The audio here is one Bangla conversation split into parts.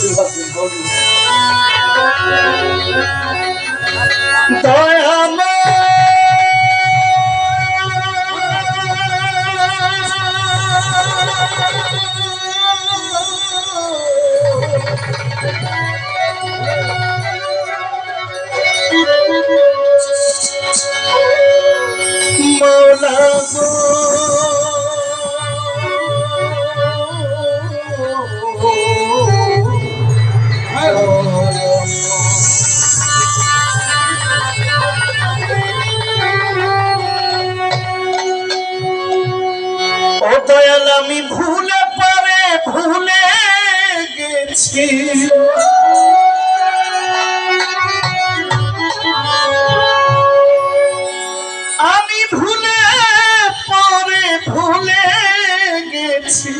শুধু গেছি আমি ভুলে, পরে ভুলে গেছি।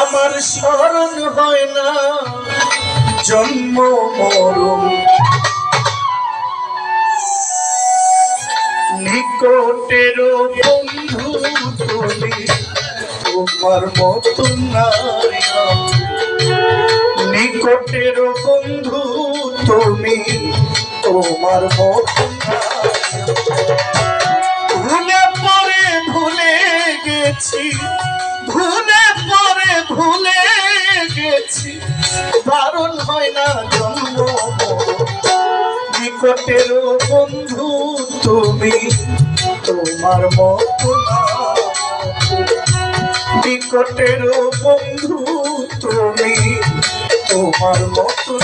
আমার স্মরণ হয় না, জন্ম, মরণ। নিকটের বন্ধু তুমি তোমার মতন নিকটের বন্ধু তুমি, তোমার মতন ভুলে পরে ভুলে গেছি, ভুলে পরে ভুলে গেছি বারণ হয় না জন্ম নিকটের বন্ধু তুমি, তোমার মতো না। নিকটের বন্ধু তুমি তোমার মতো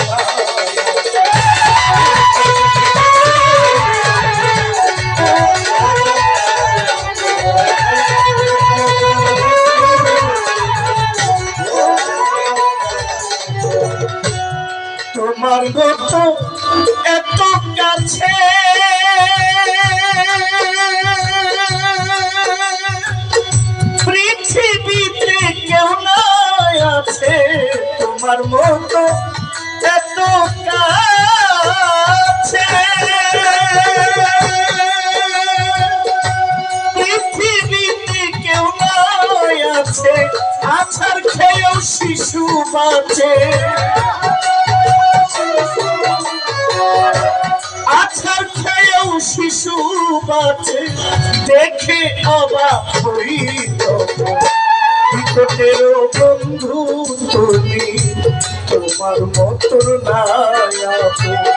এত কাছে পৃথিবীতে কেউ নাই আছে আছার খেয়েও শিশু বাঁচে। আছার খেয়েও শিশু বাঁচে, দেখে অবাক হইত নিকটের তোমার মতন নাই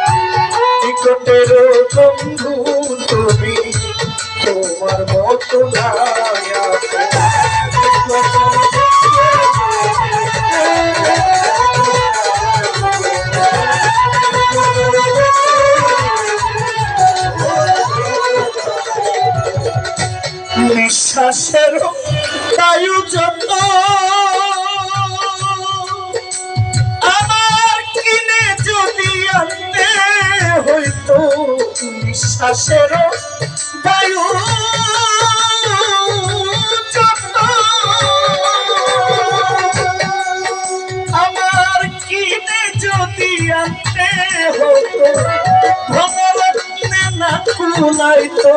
নিঃশ্বাসের বায়ু আমার কিনে যদি আনতে হতো ভগবতনে না কুলাইতো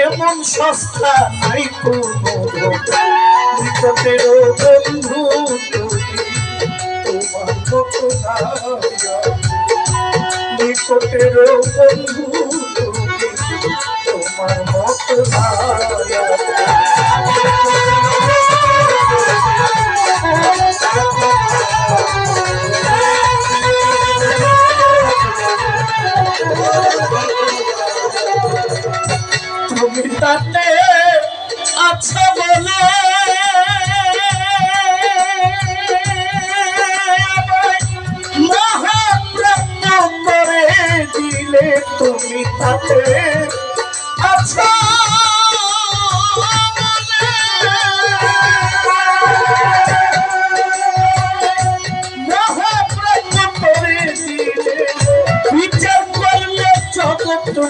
এমন সস্তা নাই কোনো। নিকটের বন্ধু তোমার মতো তুমি তাতে আচ্ছা বলে দিলে তুমি তাতে আচ্ছা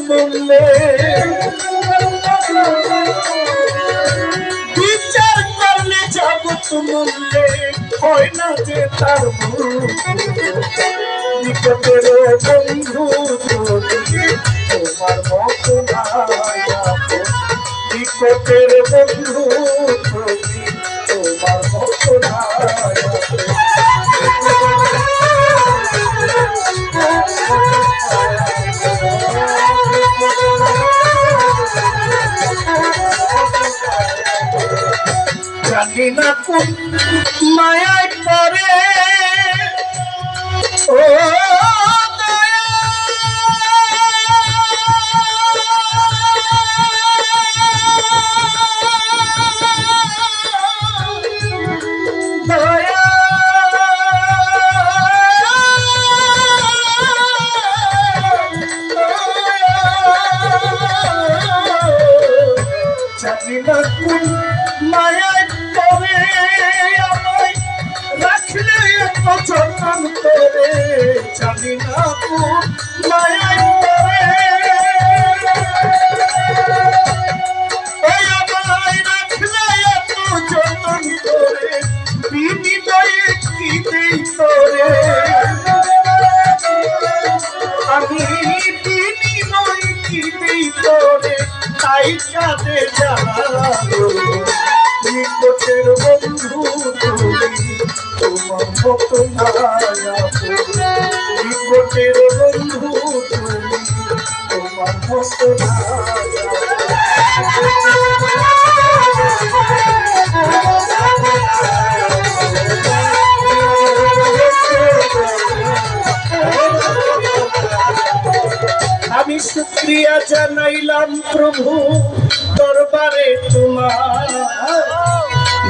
মূল্যে বিচার করলে জগৎ মূল্যে হয় না যে তার মূল্য নিকটের বন্ধু তোমার মতো নাই বন্ধু তোমার মতো জানি না কোন মায়ায় পরে মায়ায় পরে আমায় রাখলে এত যতন জানি না মায়ায় নিকটের বন্ধু তোমার মতো আমি শুক্রিয়া জানাইলাম প্রভু দরবারে তোমার।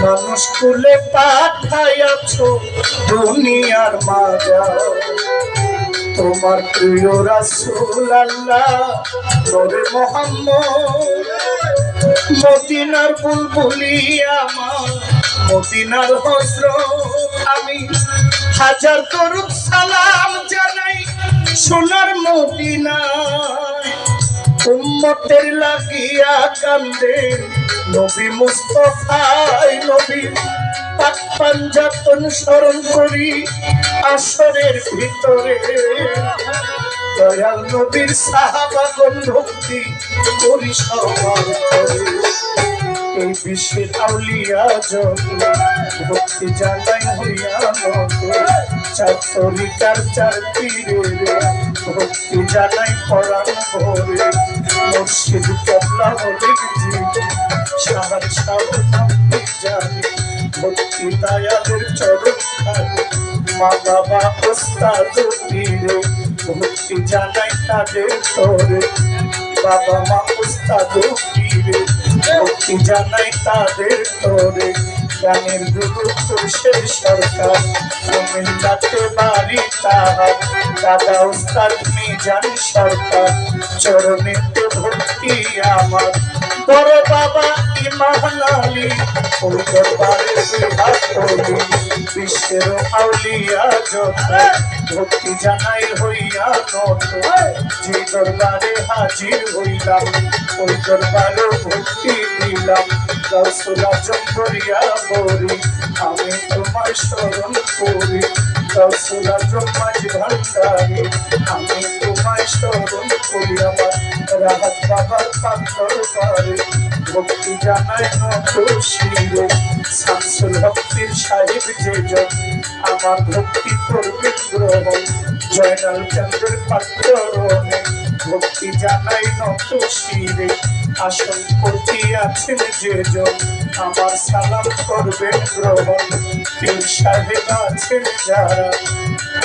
মানুষ কুলে পাঠাইয়াছ দুনিয়ার মাজা তোমার প্রিয় রাসুল আল্লাহ নবী মোহাম্মদ, মদিনার বুলবুলি আমার হজরত আমি। হাজার করুক সালাম জানাই সোনার মদিনায়। উম্মতের লাগিয়া কান্দে। নবী মুস্তফায় নবী পাক পাঞ্জাতন স্মরণ করি আসরের ভিতরে। দয়াল নবীর সাহাবাগন ভক্তি করি করে এই বিশ্বের আউলিয়া যত ভক্তি জানাই হইয়া নত চার তরিকার চার পীরে ভক্তি জানাই পরাণ ভরে। মুর্শিদ কবলা হলে সাহার নামটি জানি ভক্তি দায়ালের চরণ খানি মা বাবা ওস্তাদ পীরে ভক্তি জানাই তাদের তোরে বাবা মা উস্তাদ পীরে ভক্তি জানাই তাদের তোরে গানের খুরশের সরকার। কুমিল্লাতে বাড়ি তাহার, দাদা উস্তাদ মিজান সরকার। চরণেতে ভক্তি আমার। বড় বাবা ইমাম আলী, ওই দরবারে বিহার করি। বিশ্বের আউলিয়া যত ভক্তি জানাই হইয়া নত যে দরবারে হাজির হইলাম, ওই দরবারে ভক্তি দিলাম। রসুলা জম্বরিয়া বরি আমি তোমার স্মরণ করি। রসুলা জম্মাজ ভান্ডারি, আমি তোমার স্মরণ করি। আমার রাহাত বাবার পাথর পারে, ভক্তি জানাই নত শিরে। শামসুল গ্রহণ। জয়নাল চন্দ্রের পাত্র ভক্তি জানাই নত শিরে। আসন প্রতি আছেন যে জন আমার সালাম করবে গ্রহণ। পীর সাহেব আছেন যারা,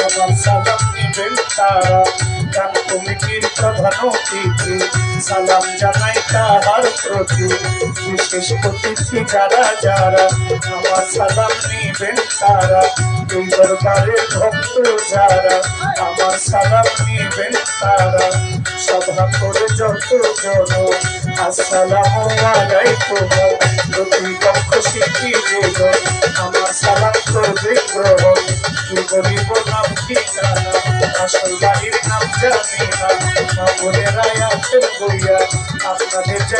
আমার সালাম নিবেন তারা। গান কমিটির প্রধান অতিথি সালাম জানাই তাহার প্রতি। বিশেষ অতিথি যারা যারা, আমার সালাম নিবেন তারা। এই দরবারের ভক্ত যারা, আমার সালাম নিবেন তারা। সভা করে যত জন, আসসালামু আলাইকুম। প্রতিপক্ষ শিখি আমার সালাম করবে গ্রহণ। কি বলিব নাম ঠিকানা আপনাদের যে